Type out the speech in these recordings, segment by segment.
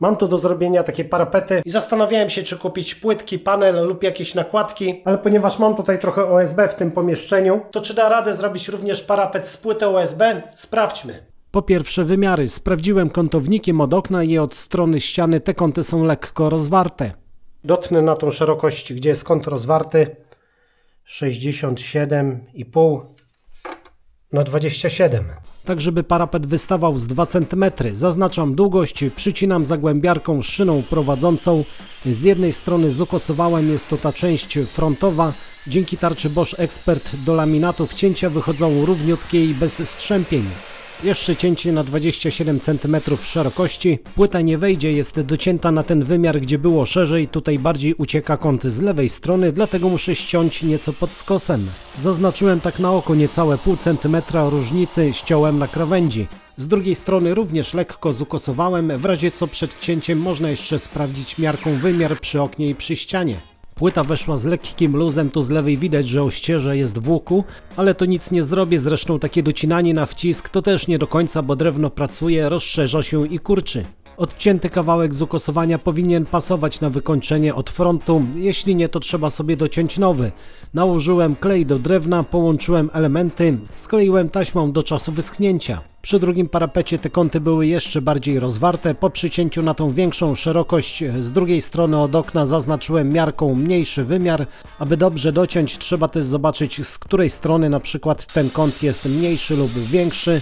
Mam tu do zrobienia takie parapety i zastanawiałem się, czy kupić płytki, panel lub jakieś nakładki, ale ponieważ mam tutaj trochę OSB w tym pomieszczeniu, to czy da radę zrobić również parapet z płyty OSB? Sprawdźmy. Po pierwsze wymiary. Sprawdziłem kątownikiem od okna i od strony ściany te kąty są lekko rozwarte. Dotnę na tą szerokość, gdzie jest kąt rozwarty. 67,5 na 27. Tak żeby parapet wystawał z 2 cm. Zaznaczam długość, przycinam zagłębiarką szyną prowadzącą. Z jednej strony zukosowałem, jest to ta część frontowa. Dzięki tarczy Bosch Expert do laminatów cięcia wychodzą równiutkie i bez strzępień. Jeszcze cięcie na 27 cm szerokości. Płyta nie wejdzie, jest docięta na ten wymiar, gdzie było szerzej. Tutaj bardziej ucieka kąt z lewej strony, dlatego muszę ściąć nieco pod skosem. Zaznaczyłem tak na oko niecałe pół centymetra różnicy, ściąłem na krawędzi. Z drugiej strony również lekko zukosowałem, w razie co przed cięciem można jeszcze sprawdzić miarką wymiar przy oknie i przy ścianie. Płyta weszła z lekkim luzem, tu z lewej widać, że ościeża jest w łuku, ale to nic nie zrobię, zresztą takie docinanie na wcisk to też nie do końca, bo drewno pracuje, rozszerza się i kurczy. Odcięty kawałek z ukosowania powinien pasować na wykończenie od frontu, jeśli nie to trzeba sobie dociąć nowy. Nałożyłem klej do drewna, połączyłem elementy, skleiłem taśmą do czasu wyschnięcia. Przy drugim parapecie te kąty były jeszcze bardziej rozwarte. Po przycięciu na tą większą szerokość z drugiej strony od okna zaznaczyłem miarką mniejszy wymiar. Aby dobrze dociąć trzeba też zobaczyć z której strony na przykład ten kąt jest mniejszy lub większy.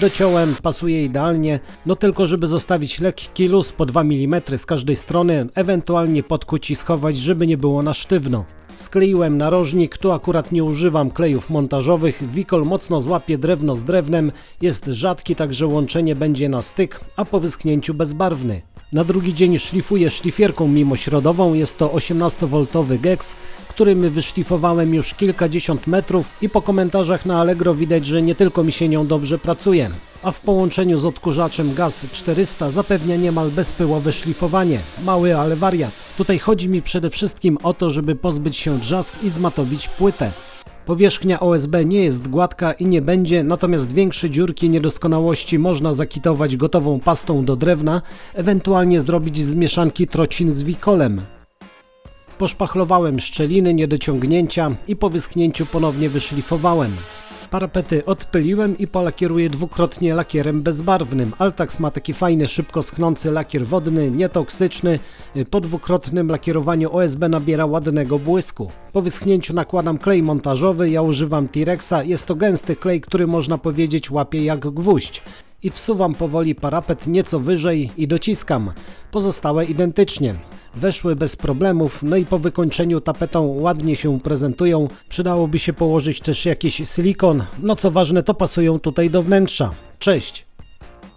Dociąłem, pasuje idealnie, no tylko żeby zostawić lekki luz po 2 mm z każdej strony, ewentualnie podkuć i schować, żeby nie było na sztywno. Skleiłem narożnik, tu akurat nie używam klejów montażowych, wikol mocno złapie drewno z drewnem, jest rzadki, także łączenie będzie na styk, a po wyschnięciu bezbarwny. Na drugi dzień szlifuję szlifierką mimośrodową, jest to 18V GEX, którym wyszlifowałem już kilkadziesiąt metrów i po komentarzach na Allegro widać, że nie tylko mi się nią dobrze pracuje, a w połączeniu z odkurzaczem GAZ 400 zapewnia niemal bezpyłowe szlifowanie. Mały, ale wariat. Tutaj chodzi mi przede wszystkim o to, żeby pozbyć się drzask i zmatowić płytę. Powierzchnia OSB nie jest gładka i nie będzie, natomiast większe dziurki niedoskonałości można zakitować gotową pastą do drewna, ewentualnie zrobić z mieszanki trocin z wikolem. Poszpachlowałem szczeliny, niedociągnięcia i po wyschnięciu ponownie wyszlifowałem. Parapety odpyliłem i polakieruję dwukrotnie lakierem bezbarwnym. Altax ma taki fajny, szybko schnący lakier wodny, nietoksyczny. Po dwukrotnym lakierowaniu OSB nabiera ładnego błysku. Po wyschnięciu nakładam klej montażowy, ja używam T-Rexa. Jest to gęsty klej, który można powiedzieć łapie jak gwóźdź i wsuwam powoli parapet nieco wyżej i dociskam. Pozostałe identycznie. Weszły bez problemów, no i po wykończeniu tapetą ładnie się prezentują. Przydałoby się położyć też jakiś silikon, no co ważne to pasują tutaj do wnętrza. Cześć!